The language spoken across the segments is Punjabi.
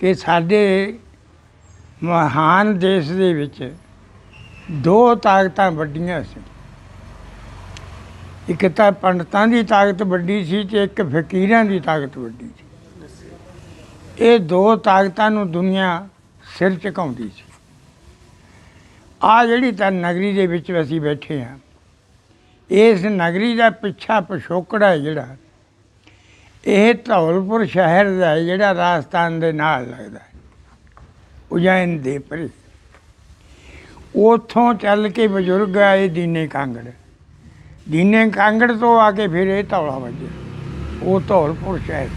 ਕਿ ਸਾਡੇ ਮਹਾਨ ਦੇਸ਼ ਦੇ ਵਿੱਚ ਦੋ ਤਾਕਤਾਂ ਵੱਡੀਆਂ ਸੀ। ਇੱਕ ਤਾਂ ਪੰਡਤਾਂ ਦੀ ਤਾਕਤ ਵੱਡੀ ਸੀ ਤੇ ਇੱਕ ਫਕੀਰਾਂ ਦੀ ਤਾਕਤ ਵੱਡੀ ਸੀ। ਇਹ ਦੋ ਤਾਕਤਾਂ ਨੂੰ ਦੁਨੀਆ ਸਿਰ ਝੁਕਾਉਂਦੀ ਸੀ। ਆ ਜਿਹੜੀ ਤਾਂ ਨਗਰੀ ਦੇ ਵਿੱਚ ਅਸੀਂ ਬੈਠੇ ਹਾਂ, ਇਸ ਨਗਰੀ ਦਾ ਪਿੱਛਾ ਪਿਛੋਕੜਾ ਹੈ ਜਿਹੜਾ ਇਹ ਧੌਲਪੁਰ ਸ਼ਹਿਰ ਦਾ ਹੈ, ਜਿਹੜਾ ਰਾਜਸਥਾਨ ਦੇ ਨਾਲ ਲੱਗਦਾ ਹੈ। ਉਜੈਨ ਦੇ ਪਰੇ। ਉਥੋਂ ਚੱਲ ਕੇ ਬਜ਼ੁਰਗ ਆਏ ਦੀਨੇ ਕਾਂਗੜ। ਦੀਨੇ ਕਾਂਗੜ ਤੋਂ ਆ ਕੇ ਫਿਰ ਇਹ ਧੌਲਾ ਵੱਜਿਆ ਉਹ ਧੌਲਪੁਰ ਸ਼ਹਿਰ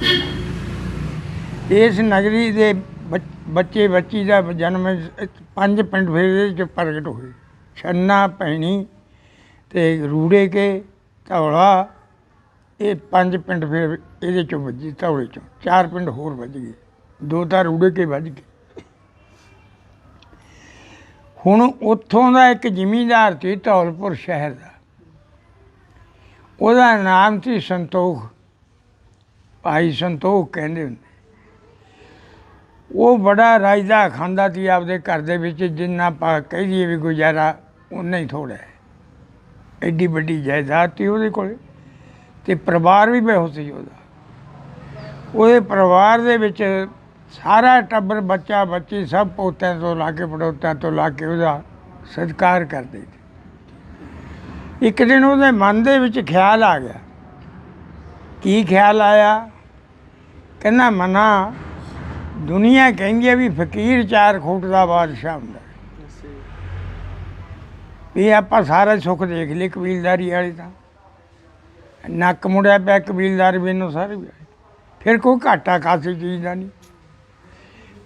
ਇਸ ਨਗਰੀ ਦੇ ਬੱਚ- ਬੱਚੇ, ਬੱਚੀ ਦਾ ਜਨਮ ਪੰਜ ਪਿੰਡ ਫਿਰ ਇਹਦੇ ਚ ਪ੍ਰਗਟ ਹੋਏ। ਛੰਨਾ, ਭੈਣੀ ਤੇ ਰੂੜੇ ਕੇ ਧੌਲਾ ਇਹ ਪੰਜ ਪਿੰਡ ਫਿਰ ਇਹਦੇ ਚੋਂ ਵੱਜੀ, ਧੌਲੇ ਚੋਂ। ਚਾਰ ਪਿੰਡ ਹੋਰ ਵੱਜ ਗਏ। ਦੋ ਤਾਂ ਰੂੜੇ ਕੇ ਵੱਜ ਗਏ। ਹੁਣ ਉੱਥੋਂ ਦਾ ਇੱਕ ਜ਼ਿਮੀਂਦਾਰ ਸੀ ਧੌਲਪੁਰ ਸ਼ਹਿਰ ਦਾ। ਉਹਦਾ ਨਾਮ ਸੀ ਸੰਤੋਖ। ਭਾਈ ਸੰਤੋਖ ਕਹਿੰਦੇ ਹੁੰਦੇ। ਉਹ ਬੜਾ ਰਾਜਦਾ ਖਾਂਦਾ ਸੀ ਆਪਦੇ ਘਰ ਦੇ ਵਿੱਚ, ਜਿੰਨਾ ਪਾ ਕਹਿ ਦਈਏ ਵੀ ਗੁਜ਼ਾਰਾ ਉਨਾ ਹੀ ਥੋੜਾ ਐਡੀ ਵੱਡੀ ਜਾਇਦਾਦ ਸੀ ਉਹਦੇ ਕੋਲ। ਤੇ ਪਰਿਵਾਰ ਵੀ ਬਹੁਤ ਸੀ ਉਹਦਾ। ਉਹਦੇ ਪਰਿਵਾਰ ਦੇ ਵਿੱਚ ਸਾਰਾ ਟੱਬਰ ਬੱਚਾ ਬੱਚੀ ਸਭ ਪੋਤਿਆਂ ਤੋਂ ਲਾ ਕੇ ਪੜੋਤਿਆਂ ਤੋਂ ਲਾ ਕੇ ਉਹਦਾ ਸਤਿਕਾਰ ਕਰਦੇ ਸੀ। ਇੱਕ ਦਿਨ ਉਹਦੇ ਮਨ ਦੇ ਵਿੱਚ ਖਿਆਲ ਆ ਗਿਆ। ਕੀ ਖਿਆਲ ਆਇਆ? ਕਹਿੰਦਾ ਮਨਾ ਦੁਨੀਆ ਕਹਿੰਦੀ ਹੈ ਵੀ ਫਕੀਰ ਚਾਰ ਖੂਟ ਦਾ ਬਾਦਸ਼ਾਹ ਹੁੰਦਾ। ਇਹ ਆਪਾਂ ਸਾਰਾ ਸੁੱਖ ਦੇਖ ਲਈ ਕਬੀਲਦਾਰੀ ਵਾਲੀ ਤਾਂ। ਨੱਕ ਮੁੜਿਆ ਪਿਆ ਕਬੀਲਦਾਰ ਮੈਨੂੰ ਸਾਰੇ। ਵੀ। ਫਿਰ ਕੋਈ ਘਾਟਾ ਖਾਸੀ ਚੀਜ਼ ਦਾ ਨਹੀਂ।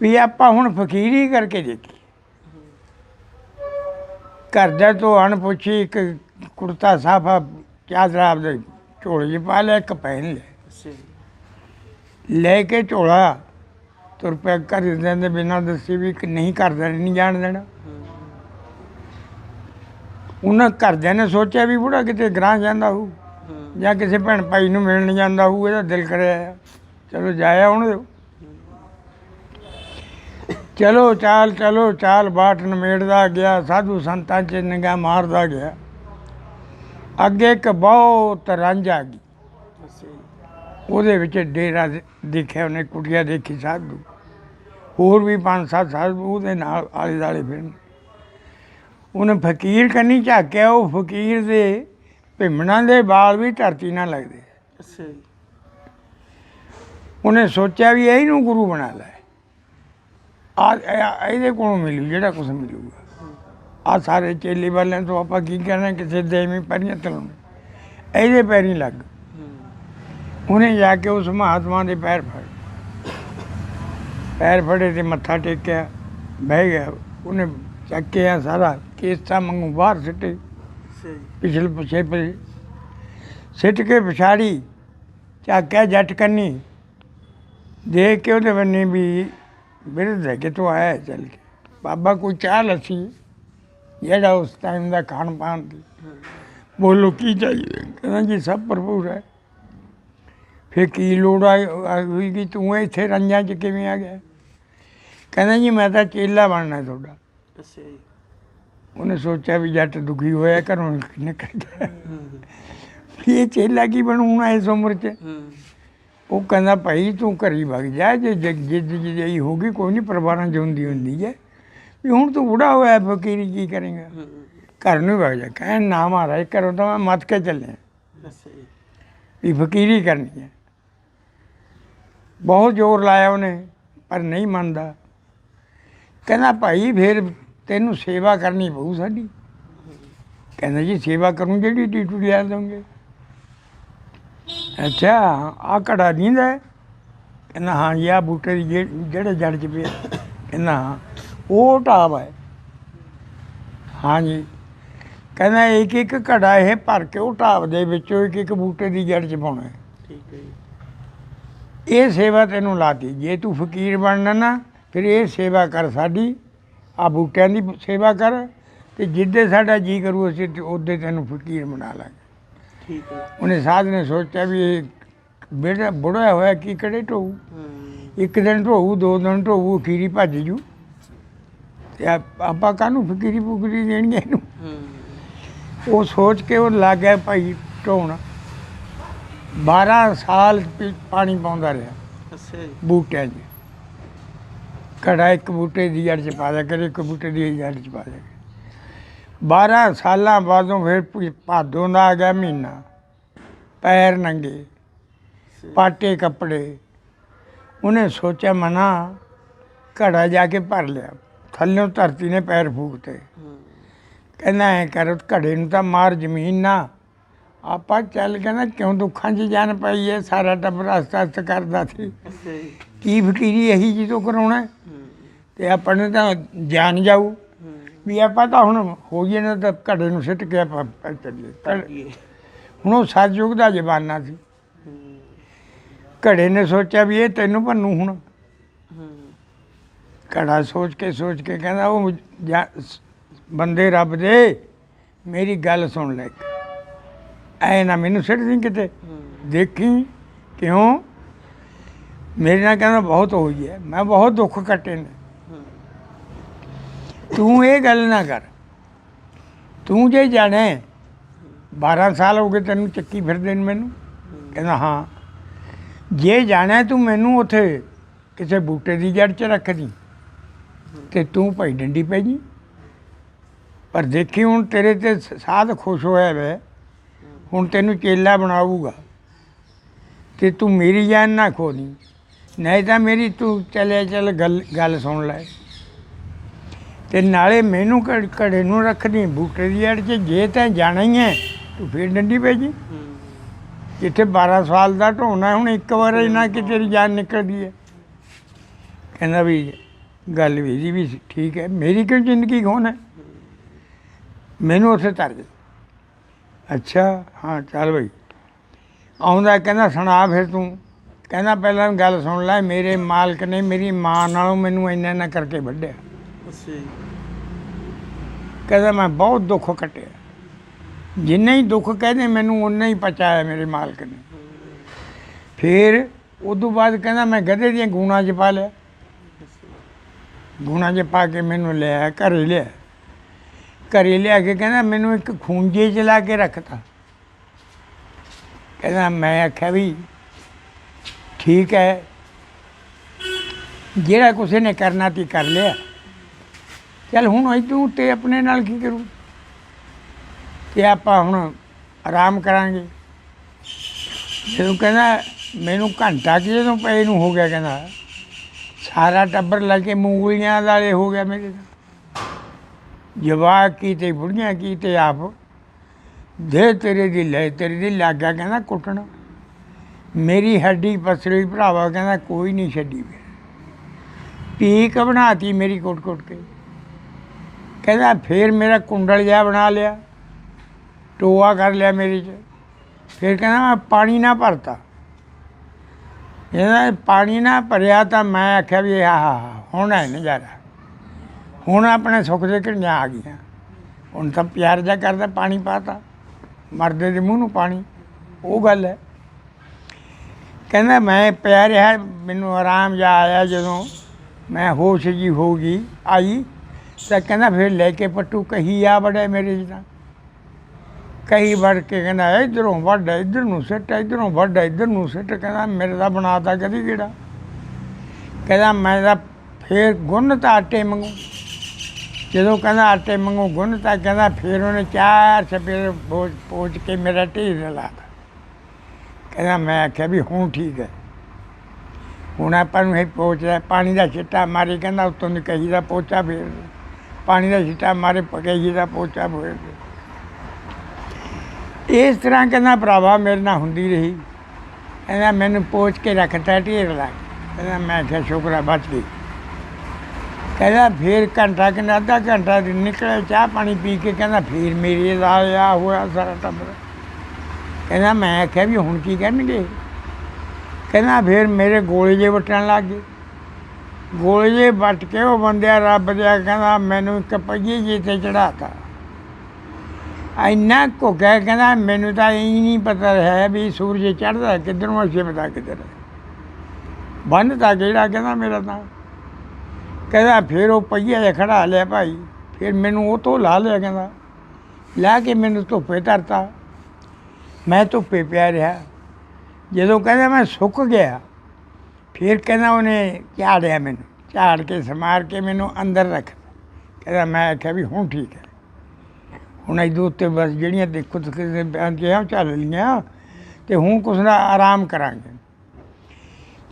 ਵੀ ਆਪਾਂ ਹੁਣ ਫਕੀਰੀ ਕਰਕੇ ਦੇਖੀ। ਘਰ ਤੋਂ ਅਣ ਪੁੱਛੀ ਇੱਕ ਕੁੜਤਾ ਸਾਫਾ ਚਾਦਰਾ ਆਪਦੇ ਝੋਲੇ 'ਚ ਪਾ ਲਿਆ ਇੱਕ ਪਹਿਨ ਲਿਆ। ਲੈ ਕੇ ਝੋਲਾ ਤੁਰ ਪਿਆ ਘਰ ਦੇ ਬਿਨਾਂ ਦੱਸੇ ਵੀ ਨਹੀਂ ਕਰਦਾ ਨਹੀਂ ਜਾਣ ਦੇਣਾ। ਉਹਨਾਂ ਘਰਦਿਆਂ ਨੇ ਸੋਚਿਆ ਵੀ ਬੁੜਾ ਕਿਤੇ ਗਰਾਂ ਜਾਂਦਾ ਹੋਊ। ਜਾਂ ਕਿਸੇ ਭੈਣ ਭਾਈ ਨੂੰ ਮਿਲਣ ਜਾਂਦਾ ਹੋਊ, ਇਹਦਾ ਦਿਲ ਕਰਿਆ ਚਲੋ ਜਾਇਆ ਹੁਣ ਦਿਓ। ਚਲੋ ਚਾਲ ਚਲੋ ਚਾਲ ਬਾਟ ਨਮੇੜਦਾ ਗਿਆ, ਸਾਧੂ ਸੰਤਾਂ 'ਚ ਨਿਗਾਹ ਮਾਰਦਾ ਗਿਆ। ਅੱਗੇ ਇੱਕ ਬਹੁਤ ਰੰਜ ਆ ਗਈ। ਉਹਦੇ ਵਿੱਚ ਡੇਰਾ ਦੇਖਿਆ ਉਹਨੇ, ਕੁੜੀਆਂ ਦੇਖੀ ਸਾਧੂ। ਹੋਰ ਵੀ ਪੰਜ ਸੱਤ ਸਾਧੂ ਉਹਦੇ ਨਾਲ ਆਲੇ ਦਾਲੇ ਫਿਰਨ। ਉਹਨੇ ਫਕੀਰ ਕੰਨੀ ਝਾਕਿਆ, ਉਹ ਫਕੀਰ ਦੇ ਭਿੰਮਣਾ ਦੇ ਵਾਲ ਵੀ ਧਰਤੀ ਨਾਲ ਲੱਗਦੇ। ਉਹਨੇ ਸੋਚਿਆ ਵੀ ਇਹਨੂੰ ਗੁਰੂ ਬਣਾ ਲੈ। ਆ ਇਹਦੇ ਕੋਲੋਂ ਮਿਲੂ ਜਿਹੜਾ ਕੁਝ ਮਿਲੂਗਾ। ਆ ਸਾਰੇ ਚੇਲੇ ਵਾਲਿਆਂ ਤੋਂ ਆਪਾਂ ਕੀ ਕਹਿਣਾ ਕਿਸੇ ਦੇਵੀ ਪੈਰੀਂ ਤਲਾਉਣੇ ਇਹਦੇ ਪੈਰੀਂ ਲੱਗ। ਉਹਨੇ ਜਾ ਕੇ ਉਸ ਮਹਾਤਮਾ ਦੇ ਪੈਰ ਫੜ। ਪੈਰ ਫੜੇ ਤੇ ਮੱਥਾ ਟੇਕਿਆ ਬਹਿ ਗਿਆ। ਉਹਨੇ ਚੱਕਿਆ ਸਾਰਾ ਕੇਸਾ ਮੰਗੂ ਬਾਹਰ ਸਿੱਟੇ। ਪਿਛਲੇ ਪਿਛੇ ਪੇ ਸਿੱਟ ਕੇ ਪਛਾੜੀ ਚੱਕਿਆ ਜੱਟ ਕੰਨੀ। ਦੇਖ ਕੇ ਉਹਦੇ ਬੰਨੇ ਵੀ ਬਿਰਧ ਹੈ ਕਿ ਤੂੰ ਆਇਆ ਹੈ ਚੱਲ ਕੇ। ਬਾਬਾ ਕੋਈ ਚਾਹ ਲੱਸੀ ਜਿਹੜਾ ਉਸ ਟਾਈਮ ਦਾ ਖਾਣ ਪਾਣ ਦੀ। ਬੋਲੋ ਕੀ ਚਾਹੀਏ ਕਹਿੰਦਾ ਜੀ ਸਭ ਭਰਪੂਰ ਹੈ। ਫਿਰ ਕੀ ਲੋੜ ਆਈ ਹੋਈ ਕਿ ਤੂੰ ਇੱਥੇ ਰੰਜਾਂ 'ਚ ਕਿਵੇਂ ਆ ਗਿਆ? ਕਹਿੰਦਾ ਜੀ ਮੈਂ ਤਾਂ ਚੇਲਾ ਬਣਨਾ ਤੁਹਾਡਾ। ਉਹਨੇ ਸੋਚਿਆ ਵੀ ਜੱਟ ਦੁਖੀ ਹੋਇਆ ਘਰੋਂ ਨਿਕਲ ਗਿਆ ਵੀ ਇਹ ਚੇਲਾ ਕੀ ਬਣੂਣਾ ਇਸ ਉਮਰ 'ਚ? ਉਹ ਕਹਿੰਦਾ ਭਾਈ ਤੂੰ ਘਰੀ ਵਗ ਜਾ ਜੇ ਜਿੱਦ ਜਿਹੀ ਹੋਗੀ ਕੋਈ ਨਹੀਂ ਪਰਿਵਾਰਾਂ 'ਚ ਹੁੰਦੀ ਹੁੰਦੀ ਹੈ। ਵੀ ਹੁਣ ਤੂੰ ਬੁੜਾ ਹੋਇਆ ਫਕੀਰੀ ਕੀ ਕਰੇਗਾ? ਘਰ ਨੂੰ ਵਗ ਜਾ। ਕਹਿਣ ਨਾ ਮਹਾਰਾਜ ਘਰੋਂ ਤਾਂ ਮੈਂ ਮੱਤ ਕੇ ਚੱਲਿਆ। ਵੀ ਫਕੀਰੀ ਕਰਨੀ ਹੈ। ਬਹੁਤ ਜ਼ੋਰ ਲਾਇਆ ਉਹਨੇ ਪਰ ਨਹੀਂ ਮੰਨਦਾ। ਕਹਿੰਦਾ ਭਾਈ ਫਿਰ ਤੈਨੂੰ ਸੇਵਾ ਕਰਨੀ ਪਊ ਸਾਡੀ। ਕਹਿੰਦਾ ਜੀ ਸੇਵਾ ਕਰੂੰ ਜਿਹੜੀ ਟੀਟੂ ਲਿਆ ਦੋਗੇ ਅੱਛਾ ਆ ਘੜਾ ਨੀਂਦ ਹੈ। ਕਹਿੰਦਾ ਹਾਂ ਜੀ ਆਹ ਬੂਟੇ ਦੀ ਜਿਹੜੇ ਜੜ ਚ ਪਿਆ ਕਹਿੰਦਾ ਉਹ ਢਾਬ ਹੈ। ਹਾਂ ਜੀ। ਕਹਿੰਦਾ ਇੱਕ ਇੱਕ ਘੜਾ ਇਹ ਭਰ ਕੇ ਉਹ ਢਾਬ ਦੇ ਵਿੱਚੋਂ ਇੱਕ ਇੱਕ ਬੂਟੇ ਦੀ ਜੜ ਚ ਪਾਉਣਾ ਹੈ। ਇਹ ਸੇਵਾ ਤੈਨੂੰ ਲਾਤੀ। ਜੇ ਤੂੰ ਫਕੀਰ ਬਣਨਾ ਨਾ ਫਿਰ ਇਹ ਸੇਵਾ ਕਰ ਸਾਡੀ। ਆ ਬੂਟਿਆਂ ਦੀ ਸੇਵਾ ਕਰ ਤੇ ਜਿੱਦੇ ਸਾਡਾ ਜੀ ਕਰੂ ਅਸੀਂ ਤੇ ਉਹਦੇ ਤੈਨੂੰ ਫਕੀਰ ਬਣਾ ਲਾਂਗੇ। ਉਹਨੇ ਸਾਧ ਨੇ ਸੋਚਿਆ ਵੀ ਇਹ ਬੇਟਾ ਬੁੜਾ ਹੋਇਆ ਕੀ ਕੜੇ ਢੋਊ? ਇੱਕ ਦਿਨ ਢੋਊ ਦੋ ਦਿਨ ਢੋਊ ਅਖੀਰੀ ਭੱਜ ਜੂ। ਤੇ ਆਪ- ਕਾਹਨੂੰ ਫਕੀਰੀ ਫੁਕਰੀ ਦੇਣਗੇ ਇਹਨੂੰ? ਉਹ ਸੋਚ ਕੇ ਉਹ ਲੱਗ ਗਿਆ ਭਾਈ ਢੋਣ। 12 ਸਾਲ ਪਾਣੀ ਪਾਉਂਦਾ ਰਿਹਾ ਅੱਛਾ ਜੀ। ਬੂਟਿਆਂ 'ਚ। ਕੜਾ ਇੱਕ ਬੂਟੇ ਦੀ ਜੜ 'ਚ ਪਾ ਦਿਆ ਕਰੇ, ਇੱਕ ਬੂਟੇ ਦੀ ਜੜ 'ਚ ਪਾ ਦਿਆ ਕਰੇ। 12 ਸਾਲਾਂ ਬਾਅਦੋਂ ਫਿਰ ਭੀ- ਭਾਦੋਂ ਦਾ ਆ ਗਿਆ ਮਹੀਨਾ। ਪੈਰ ਨੰਗੇ, ਪਾਟੇ ਕੱਪੜੇ। ਉਹਨੇ ਸੋਚਿਆ, ਮਨਾ, ਘੜਾ ਜਾ ਕੇ ਭਰ ਲਿਆ। ਥੱਲਿਓਂ ਧਰਤੀ ਨੇ ਪੈਰ ਫੂਕਤੇ। ਕਹਿੰਦਾ, ਐ ਕਰ, ਘੜੇ ਨੂੰ ਤਾਂ ਮਾਰ, ਜ਼ਮੀਨ ਨਾ। ਆਪਾਂ ਚੱਲ ਕਹਿੰਦਾ ਕਿਉਂ ਦੁੱਖਾਂ 'ਚ ਜਾਨ ਪਾਈਏ ਸਾਰਾ ਟੱਬਰ ਹਸਤ ਹਸਤ ਕਰਦਾ ਸੀ। ਕੀ ਫਕੀਰੀ ਇਹੀ ਜੀ ਤੋਂ ਕਰਾਉਣਾ? ਹੈ? ਤੇ ਆਪਾਂ ਨੇ ਤਾਂ ਜਾਨ ਜਾਊ। ਵੀ ਆਪਾਂ ਤਾਂ ਹੁਣ ਹੋ ਗਏ ਨਾ ਤਾਂ ਘੜੇ ਨੂੰ ਸਿੱਟ ਕੇ ਆਪਾਂ ਆਪਾਂ ਚੱਲੀਏ। ਘੜੇ- ਹੁਣ ਉਹ ਸਤਜੁਗ ਦਾ ਜ਼ਮਾਨਾ ਸੀ। ਘੜੇ ਨੇ ਸੋਚਿਆ ਵੀ ਇਹ ਤੈਨੂੰ ਭੰਨੂ ਹੁਣ। ਘੜਾ ਸੋਚ ਕੇ ਸੋਚ ਕੇ ਕਹਿੰਦਾ ਉਹ ਜਾ- ਸ- ਬੰਦੇ ਰੱਬ ਦੇ ਮੇਰੀ ਗੱਲ ਸੁਣ ਲੈ। ਐ ਨਾ ਮੈਨੂੰ ਸਿੱਟ ਦੀ ਕਿਤੇ। ਦੇਖੀ ਕਿਉਂ? ਮੇਰੇ ਨਾਲ ਕਹਿੰਦਾ ਬਹੁਤ ਹੋਈ ਹੈ। ਮੈਂ ਬਹੁਤ ਦੁੱਖ ਕੱਟੇ ਨੇ। ਤੂੰ ਇਹ ਗੱਲ ਨਾ ਕਰ। ਤੂੰ ਜੇ ਜਾਣੇ 12 ਸਾਲ ਹੋ ਗਏ ਤੈਨੂੰ ਚੱਕੀ ਫਿਰਦੇ ਨੇ ਮੈਨੂੰ। ਕਹਿੰਦਾ ਹਾਂ। ਜੇ ਜਾਣਾ ਤੂੰ ਮੈਨੂੰ ਉੱਥੇ ਕਿਸੇ ਬੂਟੇ ਦੀ ਜੜ 'ਚ ਰੱਖ ਦੀ ਤੇ ਤੂੰ ਭਾਈ ਡੰਡੀ ਪੈ ਜੀ ਪਰ ਦੇਖੀ ਹੁਣ ਤੇਰੇ ਤੇ ਸਾਧ ਖੁਸ਼ ਹੋਇਆ ਵੇ। ਹੁਣ ਤੈਨੂੰ ਚੇਲਾ ਬਣਾਊਗਾ। ਤੇ ਤੂੰ ਮੇਰੀ ਜਾਨ ਨਾ ਖੋਦੀ। ਨਹੀਂ ਤਾਂ ਮੇਰੀ ਤੂੰ ਚਲੇ ਚੱਲ ਗੱਲ ਗੱਲ ਸੁਣ ਲੈ। ਤੇ ਨਾਲੇ ਮੈਨੂੰ ਘੜ- ਘੜੇ ਨੂੰ ਰੱਖਦੀ, ਬੂਟੇ ਦੀ ਜੜ 'ਚ, ਜੇ ਤੈਂ ਜਾਣਾ ਹੀ ਹੈ, ਤੂੰ ਫੇਰ ਡੰਡੀ ਪੈ ਜੀ ਹੂੰ ਜਿੱਥੇ 12 ਸਾਲ ਦਾ ਢੋਣਾ ਹੁਣ ਇੱਕ ਵਾਰ ਇਹਨਾਂ ਕਿ ਤੇਰੀ ਜਾਨ ਨਿਕਲਦੀ ਹੈ। ਕਹਿੰਦਾ ਵੀ ਗੱਲ ਵੀ ਜੀ ਵੀ ਠੀਕ ਹੈ, ਮੇਰੀ ਕਿਉਂ ਜ਼ਿੰਦਗੀ ਖੋਣ ਹੈ? ਮੈਨੂੰ ਉੱਥੇ ਤਰ ਦੇ। ਅੱਛਾ, ਹਾਂ, ਚੱਲ ਬਈ। ਆਉਂਦਾ ਕਹਿੰਦਾ, ਸੁਣਾ ਫਿਰ ਤੂੰ। ਕਹਿੰਦਾ ਪਹਿਲਾਂ ਗੱਲ ਸੁਣ ਲੈ ਮੇਰੇ ਮਾਲਕ ਨੇ ਮੇਰੀ ਮਾਂ ਨਾਲੋਂ ਮੈਨੂੰ ਇੰਨਾ ਇੰਨਾ ਕਰਕੇ ਵੱਢਿਆ। ਅੱਛਾ ਜੀ। ਕਹਿੰਦਾ ਮੈਂ ਬਹੁਤ ਦੁੱਖ ਕੱਟਿਆ। ਜਿੰਨਾ ਹੀ ਦੁੱਖ ਕਹਦੇ ਮੈਨੂੰ ਉਨਾ ਹੀ ਪਚਾਇਆ ਮੇਰੇ ਮਾਲਕ ਨੇ। ਫਿਰ ਉਦੋਂ ਬਾਅਦ ਕਹਿੰਦਾ ਮੈਂ ਗਧੇ ਦੀਆਂ ਗੂਣਾ 'ਚ ਪਾ ਲਿਆ। ਗੂਣਾ 'ਚ ਪਾ ਕੇ ਮੈਨੂੰ ਲਿਆ ਘਰੇ ਲਿਆ। ਘਰੇ ਲਿਆ ਕੇ ਕਹਿੰਦਾ ਮੈਨੂੰ ਇੱਕ ਖੂੰਜੇ 'ਚ ਲਾ ਕੇ ਰੱਖਤਾ। ਕਹਿੰਦਾ ਮੈਂ ਆਖਿਆ ਵੀ ਠੀਕ ਹੈ। ਜਿਹੜਾ ਕੁਛ ਨੇ ਕਰਨਾ ਤੀ ਕਰ ਲਿਆ। ਚੱਲ ਹੁਣ ਇਦੋਂ ਤੇ ਆਪਣੇ ਨਾਲ ਕੀ ਕਰੂ? ਤੇ ਆਪਾਂ ਹੁਣ ਆਰਾਮ ਕਰਾਂਗੇ। ਜਦੋਂ ਕਹਿੰਦਾ, ਮੈਨੂੰ ਘੰਟਾ ਕਿ ਜਦੋਂ ਪਏ ਨੂੰ ਹੋ ਗਿਆ, ਕਹਿੰਦਾ, ਸਾਰਾ ਟੱਬਰ ਲੈ ਕੇ ਮੂੰਗਲੀਆਂ ਵਾਲੇ ਹੋ ਗਿਆ ਮੇਰੇ ਨਾਲ। ਜਵਾਕ ਕੀ ਤੇ ਬੁੜੀਆਂ ਕੀ ਤੇ ਆਪ। ਦੇ ਤੇਰੇ ਦੀ ਲੈ, ਤੇਰੇ ਦੀ ਲੱਗਾ, ਕਹਿੰਦਾ, ਕੁੱਟਣਾ। ਮੇਰੀ ਹੱਡੀ ਪਸਲੀ ਭਰਾਵਾ ਕਹਿੰਦਾ ਕੋਈ ਨਹੀਂ ਛੱਡੀ ਫਿਰ। ਪੀਕ ਬਣਾਤੀ ਮੇਰੀ ਕੁੱਟ ਕੁੱਟ ਕੇ। ਕਹਿੰਦਾ ਫੇਰ ਮੇਰਾ ਕੁੰਡਲ ਜਿਹਾ ਬਣਾ ਲਿਆ, ਟੋਆ ਕਰ ਲਿਆ ਮੇਰੇ 'ਚ। ਫਿਰ ਕਹਿੰਦਾ ਮੈਂ ਪਾਣੀ ਨਾ ਭਰਤਾ। ਇਹਦਾ ਪਾਣੀ ਨਾ ਭਰਿਆ ਤਾਂ ਮੈਂ ਆਖਿਆ ਵੀ ਆਹ ਹੁਣ ਹੈ ਨਜ਼ਾਰਾ। ਹੁਣ ਆਪਣੇ ਸੁੱਖ ਦੇ ਘੜੀਆਂ ਆ ਗਈਆਂ। ਹੁਣ ਤਾਂ ਪਿਆਰ ਜਾ ਕਰਦਾ, ਪਾਣੀ ਪਾਤਾ। ਮਰਦੇ ਦੇ ਮੂੰਹ ਨੂੰ ਪਾਣੀ। ਉਹ ਗੱਲ ਹੈ। ਕਹਿੰਦਾ ਮੈਂ ਪਿਆ ਰਿਹਾ, ਮੈਨੂੰ ਆਰਾਮ ਜਾ ਆਇਆ ਜਦੋਂ। ਮੈਂ ਹੋਸ਼ ਜੀ ਹੋ ਗਈ, ਆਈ। ਤਾਂ ਕਹਿੰਦਾ ਫਿਰ ਲੈ ਕੇ ਪੱਟੂ, ਕਹੀ ਆ ਬੜੇ ਮੇਰੇ ਜਿਹਾ ਕਹੀ ਵੜ ਕੇ ਕਹਿੰਦਾ, ਇਧਰੋਂ ਵੱਡ ਇਧਰ ਨੂੰ ਸਿੱਟ, ਇਧਰੋਂ ਵੱਡ ਇਧਰ ਨੂੰ ਸਿੱਟ। ਕਹਿੰਦਾ ਮੇਰੇ ਦਾ ਬਣਾਤਾ ਕਦੀ ਕਿਹੜਾ? ਕਹਿੰਦਾ ਮੈਂ ਤਾਂ ਫੇਰ ਗੁੰਨ ਤਾਂ ਆਟੇ ਮੰਗੂ ਜਦੋਂ ਕਹਿੰਦਾ ਆਟੇ ਮੰਗੂ ਗੁੰਨ ਤਾਂ ਕਹਿੰਦਾ ਫੇਰ ਉਹਨੇ ਚਾਰ ਛਪੇਰ ਪੋਚ ਪੋਚ ਕੇ ਮੇਰਾ ਢੇਰ ਲਾਤਾ ਕਹਿੰਦਾ, ਮੈਂ ਆਖਿਆ ਵੀ ਹੁਣ ਠੀਕ ਹੈ। ਹੁਣ ਆਪਾਂ ਨੂੰ ਇਹ ਪੋਚ ਪਾਣੀ ਦਾ ਛਿੱਟਾ ਮਾਰੇ, ਕਹਿੰਦਾ ਉੱਤੋਂ ਦੀ ਕਹੀ ਦਾ ਪੋਚਾ ਫੇਰ ਪਾਣੀ ਦਾ ਛਿੱਟਾ ਮਾਰੇ, ਪਕਈ ਦਾ ਪੋਚਾ ਫੇਰ ਇਸ ਤਰ੍ਹਾਂ ਕਹਿੰਦਾ, ਭਰਾਵਾ ਮੇਰੇ ਨਾਲ ਹੁੰਦੀ ਰਹੀ। ਕਹਿੰਦਾ, ਮੈਨੂੰ ਪੋਚ ਕੇ ਰੱਖਤਾ, ਢੇਰ ਲਾ ਕਹਿੰਦਾ, ਮੈਂ ਕਿਹਾ ਸ਼ੁਕਰ ਬਚ ਗਈ। ਕਹਿੰਦਾ, ਫੇਰ ਘੰਟਾ ਕਿ ਅੱਧਾ ਘੰਟਾ ਨਿਕਲਿਆ, ਚਾਹ ਪਾਣੀ ਪੀ ਕੇ, ਕਹਿੰਦਾ, ਫੇਰ ਮੇਰੇ ਦਾ ਆ ਹੋਇਆ ਸਾਰਾ ਟੱਬਰ। ਕਹਿੰਦਾ, ਮੈਂ ਆਖਿਆ ਵੀ ਹੁਣ ਕੀ ਕਰਨਗੇ ਕਹਿੰਦਾ, ਫਿਰ ਮੇਰੇ ਗੋਲੇ ਜੇ ਵਟਣ ਲੱਗ ਗਏ। ਗੋਲੇ ਜੇ ਵੱਟ ਕੇ ਉਹ ਬੰਦਿਆ ਰੱਬ ਦਿਆ ਕਹਿੰਦਾ, ਮੈਨੂੰ ਇੱਕ ਪਈਏ ਜੀ ਤੇ ਚੜਾਤਾ ਇੰਨਾ ਕੋ ਕਹਿ ਕਹਿੰਦਾ, ਮੈਨੂੰ ਤਾਂ ਇਹ ਨਹੀਂ ਪਤਾ ਹੈ ਵੀ ਸੂਰਜ ਚੜ੍ਹਦਾ ਕਿੱਧਰੋਂ ਛਿਪਦਾ ਕਿੱਧਰ ਬੰਨ ਤਾਂ ਜਿਹੜਾ ਕਹਿੰਦਾ ਮੇਰਾ ਤਾਂ। ਕਹਿੰਦਾ, ਫਿਰ ਉਹ ਪਈਆ ਜਿਹਾ ਖੜਾ ਲਿਆ ਭਾਈ, ਫਿਰ ਮੈਨੂੰ ਉਹ ਤੋਂ ਲਾ ਲਿਆ ਕਹਿੰਦਾ। ਲਾ ਕੇ ਮੈਨੂੰ ਧੁੱਪੇ ਧਰਤਾ। ਮੈਂ ਧੁੱਪੇ ਪਿਆ ਰਿਹਾ। ਜਦੋਂ ਕਹਿੰਦਾ ਮੈਂ ਸੁੱਕ ਗਿਆ, ਫਿਰ ਕਹਿੰਦਾ ਉਹਨੇ ਝਾੜਿਆ ਮੈਨੂੰ, ਝਾੜ ਕੇ ਸਮਾਰ ਕੇ ਮੈਨੂੰ ਅੰਦਰ ਰੱਖ ਕਹਿੰਦਾ ਮੈਂ ਆਖਿਆ ਵੀ ਹੁਣ ਠੀਕ ਹੈ। ਹੁਣ ਇਹਦੇ ਉੱਤੇ ਬਸ ਜਿਹੜੀਆਂ ਦੇਖੋ ਤੁਸੀਂ ਬਿਆਨ ਕਿਹਾ ਚੱਲ ਲੀਆਂ ਤੇ ਹੁਣ ਕੁਛ ਨਾ ਆਰਾਮ ਕਰਾਂਗੇ।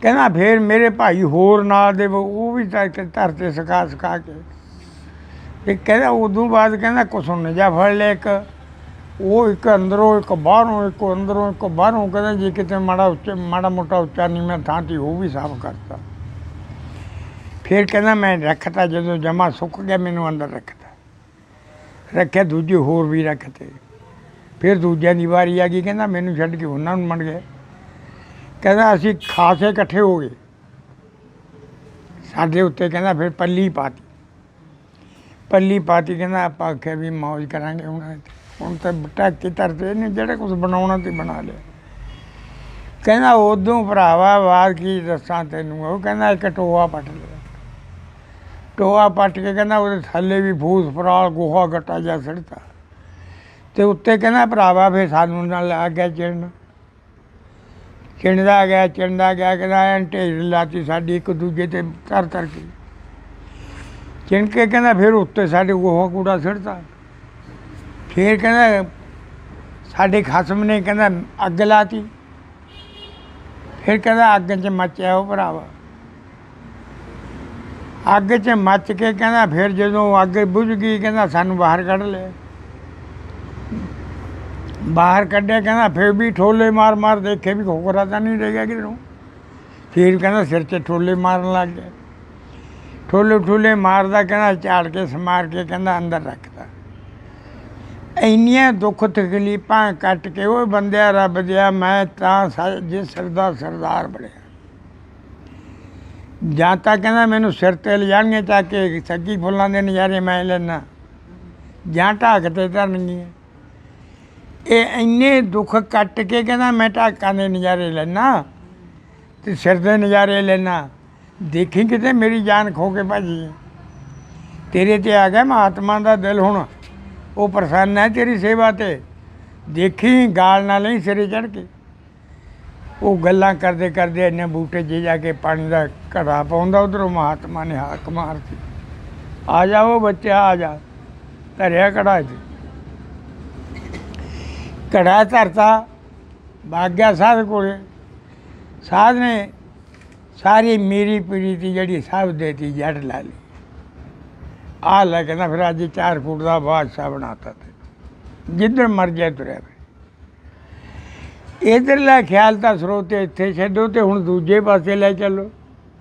ਕਹਿੰਦਾ ਫਿਰ ਮੇਰੇ ਭਾਈ ਹੋਰ ਨਾਲ ਦੇ ਉਹ ਉਹ ਵੀ ਧਰ 'ਤੇ ਧਰਤੇ ਸਕਾ ਸਕਾ ਕੇ। ਤੇ ਕਹਿੰਦਾ ਉਦੋਂ ਬਾਅਦ ਕਹਿੰਦਾ ਕੁਛ ਨਜਾ ਫੜ ਲਿਆ ਇੱਕ। ਉਹ ਇੱਕ ਅੰਦਰੋਂ, ਇੱਕ ਬਾਹਰੋਂ, ਇੱਕ ਅੰਦਰੋਂ, ਇੱਕ ਬਾਹਰੋਂ ਕਹਿੰਦਾ ਜੇ ਕਿਤੇ ਮਾੜਾ ਉੱਚਾ, ਮਾੜਾ ਮੋਟਾ ਉੱਚਾ ਨਹੀਂ ਮੈਂ ਥਾਂ ਤੇ ਉਹ ਵੀ ਸਾਫ਼ ਕਰਤਾ। ਫਿਰ ਕਹਿੰਦਾ ਮੈਂ ਰੱਖਤਾ, ਜਦੋਂ ਜਮਾ ਸੁੱਕ ਗਿਆ ਮੈਨੂੰ ਅੰਦਰ ਰੱਖਤਾ। ਰੱਖਿਆ, ਦੂਜੇ ਹੋਰ ਵੀ ਰੱਖਤੇ। ਫਿਰ ਦੂਜਿਆਂ ਦੀ ਵਾਰੀ ਆ ਗਈ, ਕਹਿੰਦਾ ਮੈਨੂੰ ਛੱਡ ਕੇ ਉਹਨਾਂ ਨੂੰ ਮੰਨ ਗਏ। ਕਹਿੰਦਾ ਅਸੀਂ ਖਾਸੇ ਇਕੱਠੇ ਹੋ ਗਏ। ਸਾਡੇ ਉੱਤੇ ਕਹਿੰਦਾ ਫਿਰ ਪੱਲੀ ਪਾਤੀ। ਪੱਲੀ ਪਾਤੀ ਕਹਿੰਦਾ ਆਪਾਂ ਆਖਿਆ ਵੀ ਮौज ਕਰਾਂਗੇ ਹੁਣ। ਹੁਣ ਤਾਂ ਢੱਕ ਕੇ ਧਰਦੇ ਨੇ, ਜਿਹੜਾ ਕੁਝ ਬਣਾਉਣਾ ਤੇ ਬਣਾ ਲਿਆ। ਕਹਿੰਦਾ ਉਦੋਂ ਭਰਾਵਾ ਬਾਤ ਕੀ ਦੱਸਾਂ ਤੈਨੂੰ? ਉਹ ਕਹਿੰਦਾ ਇੱਕ ਟੋਆ ਪੱਟ ਲਿਆ। ਟੋਆ ਪੱਟ ਕੇ ਕਹਿੰਦਾ ਉਹਦੇ ਥੱਲੇ ਵੀ ਫੂਸ, ਫਰਾਲ, ਗੋਹਾ, ਗੱਟਾ ਜਿਹਾ ਸੜਤਾ ਤੇ ਉੱਤੇ ਕਹਿੰਦਾ ਭਰਾਵਾ ਫੇ ਸਾਨੂੰ ਨਾਲ ਆ ਗਿਆ ਚਿੜਨ। ਚਿੜਦਾ ਗਿਆ ਚਿੜਦਾ ਗਿਆ, ਕਹਿੰਦਾ ਐਂ ਢੇਰ ਲਾਤੀ ਸਾਡੀ, ਇੱਕ ਦੂਜੇ ਤੇ ਤਰ ਤਰ ਕੇ। ਚਿਣ ਕੇ ਕਹਿੰਦਾ ਫਿਰ ਉੱਤੇ ਸਾਡੇ ਗੋਹਾ ਕੂੜਾ ਸੜਤਾ ਫਿਰ ਕਹਿੰਦਾ, ਸਾਡੇ ਖਸਮ ਨੇ ਕਹਿੰਦਾ ਅੱਗ ਲਾਤੀ। ਫਿਰ ਕਹਿੰਦਾ, ਅੱਗ 'ਚ ਮੱਚਿਆ ਉਹ ਭਰਾਵਾ। ਅੱਗ 'ਚ ਮੱਚ ਕੇ ਕਹਿੰਦਾ, ਫਿਰ ਜਦੋਂ ਅੱਗ ਬੁਝ ਗਈ, ਕਹਿੰਦਾ ਸਾਨੂੰ ਬਾਹਰ ਕੱਢ ਲਿਆ। ਬਾਹਰ ਕੱਢਿਆ, ਕਹਿੰਦਾ ਫਿਰ ਵੀ ਠੋਲੇ ਮਾਰ ਮਾਰ ਦੇਖੇ ਵੀ ਖੋਖਰਾ ਤਾਂ ਨਹੀਂ ਰਹਿ ਗਿਆ ਕਿਧਰੋਂ। ਫਿਰ ਕਹਿੰਦਾ ਸਿਰ 'ਚ ਠੋਲੇ ਮਾਰਨ ਲੱਗ ਗਿਆ। ਠੋਲੇ ਠੋਲੇ ਮਾਰਦਾ ਕਹਿੰਦਾ, ਝਾੜ ਕੇ ਸਮਾਰ ਕੇ ਕਹਿੰਦਾ, ਅੰਦਰ ਰੱਖਦਾ ਇੰਨੀਆਂ ਦੁੱਖ ਤਕਲੀਫਾਂ ਕੱਟ ਕੇ ਉਹ ਬੰਦਿਆ ਰੱਬ ਦਿਆ, ਮੈਂ ਤਾਂ ਸ- ਜਿਸ ਦਾ ਸਰਦਾਰ ਬਣਿਆ। ਜਾਂ ਤਾਂ ਕਹਿੰਦਾ ਮੈਨੂੰ ਸਿਰ ਤੇ ਲਿਜਾਣਗੇ ਚਾ ਕੇ, ਸੱਗੀ ਫੁੱਲਾਂ ਦੇ ਨਜ਼ਾਰੇ ਮੈਂ ਲੈਣਾ ਜਾਂ ਢਾਕ ਤੇ ਧਰਨਗੀਆਂ। ਇਹ ਇੰਨੇ ਦੁੱਖ ਕੱਟ ਕੇ ਕਹਿੰਦਾ ਮੈਂ ਢਾਕਾਂ ਦੇ ਨਜ਼ਾਰੇ ਲੈਣਾ ਤੇ ਸਿਰ ਦੇ ਨਜ਼ਾਰੇ ਲੈਣਾ ਦੇਖੀ ਕਿਤੇ ਮੇਰੀ ਜਾਨ ਖੋ ਕੇ ਭਾਜੀ ਤੇਰੇ ਤੇ ਆ ਗਿਆ ਮਹਾਤਮਾ ਦਾ ਦਿਲ ਹੁਣ। ਉਹ ਪ੍ਰਸੰਨ ਹੈ ਤੇਰੀ ਸੇਵਾ ਤੇ। ਦੇਖੀ, ਗਾਲ ਨਾਲ ਲਈ ਸਿਰੇ ਚੜ ਕੇ। ਉਹ ਗੱਲਾਂ ਕਰਦੇ ਕਰਦੇ ਇੰਨੇ ਬੂਟੇ 'ਚ ਜਾ ਕੇ ਪਾਣੀ ਦਾ ਘੜਾ ਪਾਉਂਦਾ, ਉਧਰੋਂ ਮਹਾਤਮਾ ਨੇ ਹਾਕ ਮਾਰਤੀ। ਆ ਜਾਓ ਬੱਚਾ, ਆ ਜਾ। ਧਰਿਆ ਘੜਾ 'ਚ ਘੜਾ ਧਰਤਾ ਭਾਗਿਆ ਸਾਧ ਕੋਲੇ। ਸਾਧ ਨੇ ਸਾਰੀ ਮੇਰੀ ਪੀੜੀ ਦੀ ਜਿਹੜੀ ਸਭ ਦੇਤੀ ਜੜ ਲਾ ਲਈ। ਆ ਲੈ ਕਹਿੰਦਾ ਫਿਰ ਅੱਜ 4 ਫੁੱਟ ਦਾ ਬਾਦਸ਼ਾਹ ਬਣਾਤਾ ਤੇ। ਜਿੱਧਰ ਮਰ ਜਾਏ ਤੁਰਿਆ ਫਿਰ। ਇਧਰਲਾ ਖਿਆਲ ਤਾਂ ਸਰੋਤੇ ਇੱਥੇ ਛੱਡੋ ਤੇ ਹੁਣ ਦੂਜੇ ਪਾਸੇ ਲੈ ਚੱਲੋ।